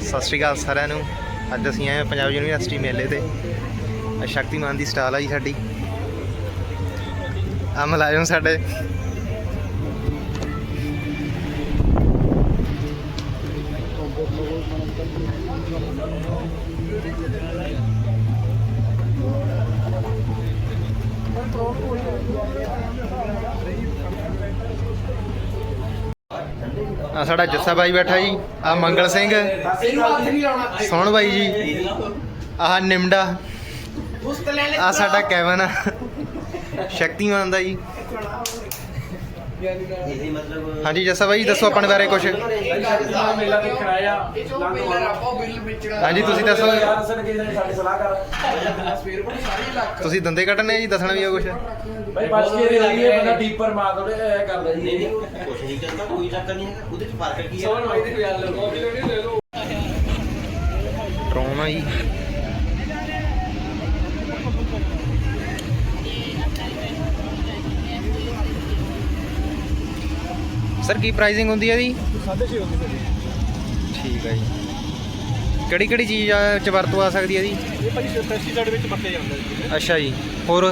ਸਤਿ ਸ਼੍ਰੀ ਅਕਾਲ ਸਾਰਿਆਂ ਨੂੰ। ਅੱਜ ਅਸੀਂ ਆਏ ਹਾਂ ਪੰਜਾਬ ਯੂਨੀਵਰਸਿਟੀ ਮੇਲੇ ਤੇ। ਸ਼ਕਤੀਮਾਨ ਦੀ ਸਟਾਲ ਆ ਜੀ ਸਾਡੀ। ਆ ਮੁਲਾਜ਼ਮ ਸਾਡੇ। ਆ ਸਾਡਾ ਜੱਸਾ ਬਾਈ ਬੈਠਾ ਜੀ ਆ ਮੰਗਲ ਸਿੰਘ। ਸੋਹਣ ਬਾਈ ਜੀ ਆਹ ਨਿਮਡਾ ਆ ਸਾਡਾ ਕੈਵਨ ਸ਼ਕਤੀਮਾਨ ਦਾ ਜੀ। ਹਾਂਜੀ ਜੱਸਾ ਬਾਈ ਦੱਸੋ ਆਪਣੇ ਬਾਰੇ ਕੁਝ ਮੇਲਾ ਦੇਖਣ ਆਇਆ ਹਾਂਜੀ ਤੁਸੀਂ ਦੱਸੋ। ਸਾਡੀ ਸਲਾਹ ਕਰ ਤੁਸੀਂ ਦੰਦੇ ਕੱਟਣੇ ਆ ਜੀ ਦੱਸਣਾ ਵੀ ਆ ਕੁਝ ਭਾਈ ਬਚ ਕੇ ਦੇ ਲਈਏ ਬੰਦਾ ਡੀਪਰ ਮਾਰ ਦੋੜੇ ਇਹ ਕਰਦਾ ਜੀ। ਨਹੀਂ ਨਹੀਂ ਕਰਦਾ ਕੋਈ ਚੱਕਰ ਨਹੀਂ ਹੈਗਾ ਉਹਦੇ ਚ ਫ਼ਰਕ ਕੀ ਹੈ ਸੋਨ ਭਾਈ ਦੀ ਗੱਲ ਲੈ ਲਓ ਡਰੋਨ ਆ ਜੀ। ਸਰ ਕੀ ਪ੍ਰਾਈਸਿੰਗ ਹੁੰਦੀ ਹੈ ਜੀ? 6.5 ਹੁੰਦੀ ਸਰ ਠੀਕ ਹੈ ਜੀ। ਕਿਹੜੀ ਕਿਹੜੀ ਚੀਜ਼ ਆ ਚ ਵਰਤੋਂ ਆ ਸਕਦੀ ਹੈ ਜੀ? ਇਹ ਭਾਜੀ ਪੈਸਟੀਸਾਈਡ ਵਿੱਚ ਵਰਤੇ ਜਾਂਦਾ ਜੀ। ਅੱਛਾ ਜੀ। ਹੋਰ?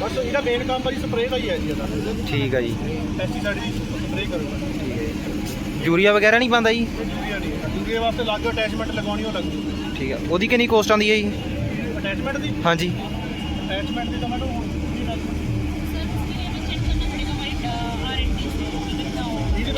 ਬਸ ਇਹਦਾ ਮੇਨ ਕੰਮ ਭਾਜੀ ਸਪਰੇਅ ਦਾ ਹੀ ਹੈ ਜੀ ਇਹਦਾ। ਠੀਕ ਹੈ ਜੀ। ਪੈਸਟੀਸਾਈਡ ਦੀ ਸਪਰੇਅ ਕਰੂਗਾ ਯੂਰੀਆ ਵਗੈਰਾ ਨਹੀਂ ਪਾਉਂਦਾ ਜੀ? ਯੂਰੀਆ ਨਹੀਂ ਯੂਰੀਆ ਵਾਸਤੇ ਅਲੱਗ ਅਟੈਚਮੈਂਟ ਲਗਾਉਣੀ ਉਹ ਲੱਗੂ ਠੀਕ ਹੈ। ਉਹਦੀ ਕਿੰਨੀ ਕੋਸਟ ਆਉਂਦੀ ਹੈ ਜੀ? ਅਟੈਚਮੈਂਟ ਦੀ? ਹਾਂਜੀ। ਅਟੈਚਮੈਂਟ ਦੀ ਤਾਂ ਮੈਨੂੰ ਹੁਣ ਨਹੀਂ ਲੱਗਦੀ ਇਹਦੇ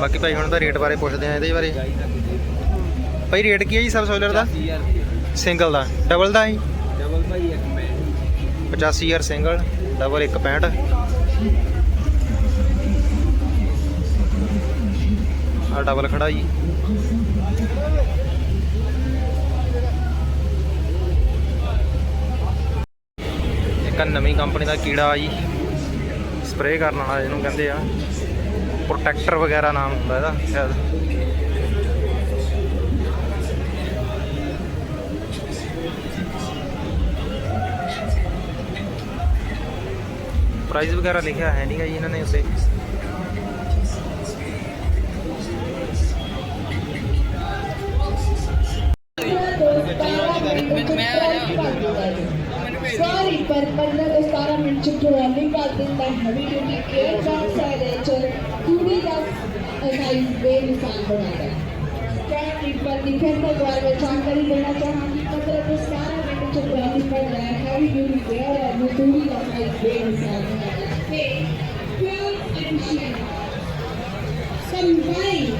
ਬਾਕੀ ਭਾਈ ਹੁਣ ਤਾਂ ਰੇਟ ਬਾਰੇ ਪੁੱਛਦੇ ਆ ਇਹਦੇ ਬਾਰੇ। ਭਾਈ ਰੇਟ ਕੀ ਹੈ ਜੀ ਸਬ ਸੋਇਲਰ ਦਾ? ਸਿੰਗਲ ਦਾ। ਡਬਲ ਦਾ ਜੀ? ਡਬਲ ਭਾਈ ਇੱਕ ਮੈਂ 85000 ਸਿੰਗਲ ਡਬਲ 165 ਆ ਡਬਲ ਖੜਾ ਜੀ। ਇੱਕ ਨਵੀਂ ਕੰਪਨੀ ਦਾ ਕੀੜਾ ਆ ਜੀ। ਸਪਰੇਅ ਕਰਨ ਵਾਲਾ ਇਹਨੂੰ ਕਹਿੰਦੇ ਆ। ਪ੍ਰੋਟੈਕਟਰ ਵਗੈਰਾ ਨਾਮ ਹੁੰਦਾ ਇਹਦਾ ਸ਼ਾਇਦ ਪ੍ਰਾਈਸ ਵਗੈਰਾ ਲਿਖਿਆ ਹੈ ਨਹੀਂਗਾ ਜੀ ਇਹਨਾਂ ਨੇ ਉੱਤੇ 15 ਤੋਂ 17 ਮਿੰਟ ਚ ਟਰਾਲੀ ਕਰ ਦਿੰਦਾ ਹੈਵੀ ਡਿਊਟੀ ਕੇਅਰ ਦਾ ਸਾਈਲੈਂਸਰ ਪੂਰੀ ਦਾ ਸਾਈਜ਼ ਬੇਮਿਸਾਲ ਬਣਾਉਂਦਾ ਹੈ ਕੈਮਰੀ ਪਰ ਲਿਖਣ ਤੋਂ ਬਾਅਦ ਮੈਂ ਜਾਣਕਾਰੀ ਦੇਣਾ ਚਾਹਾਂਗੀ। 15 ਤੋਂ 17 ਮਿੰਟ ਚ ਟਰਾਲੀ ਕਰ ਰਿਹਾ ਹੈਵੀ ਡਿਊਟੀ ਕੇਅਰ ਹੈ ਪੂਰੀ ਦਾ ਸਾਈਜ਼ ਬੇਮਿਸਾਲ ਬਣਾਉਂਦਾ ਹੈ ਤੇ ਪਿਓਰ ਐਫੀਸ਼ੀਐਂਟ ਕੰਬਾਈਨ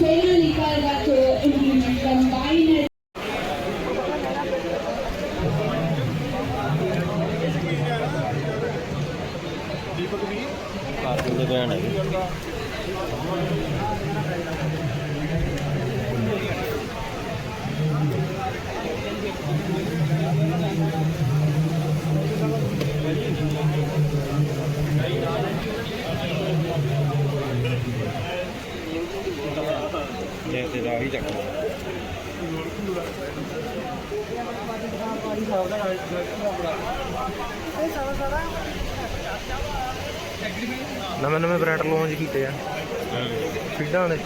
ਸੇਨਾ ਨਿਕਾਲਦਾ ਤੋਂ ਇੰਪਲੀਮੈਂਟ ਕੰਬਾਈਨ ਕਾਰਟੂਨ ਦੇ ਬ੍ਰਾਂਡ ਹੈ ਜੇ ਤੇ ਰਾਹੀ ਚੱਕ ਨਵੇਂ ਨਵੇਂ ਬ੍ਰਾਂਡ ਲਾਂਚ ਕੀਤੇ ਆ। ਫੀਡਾਂ ਦੇ।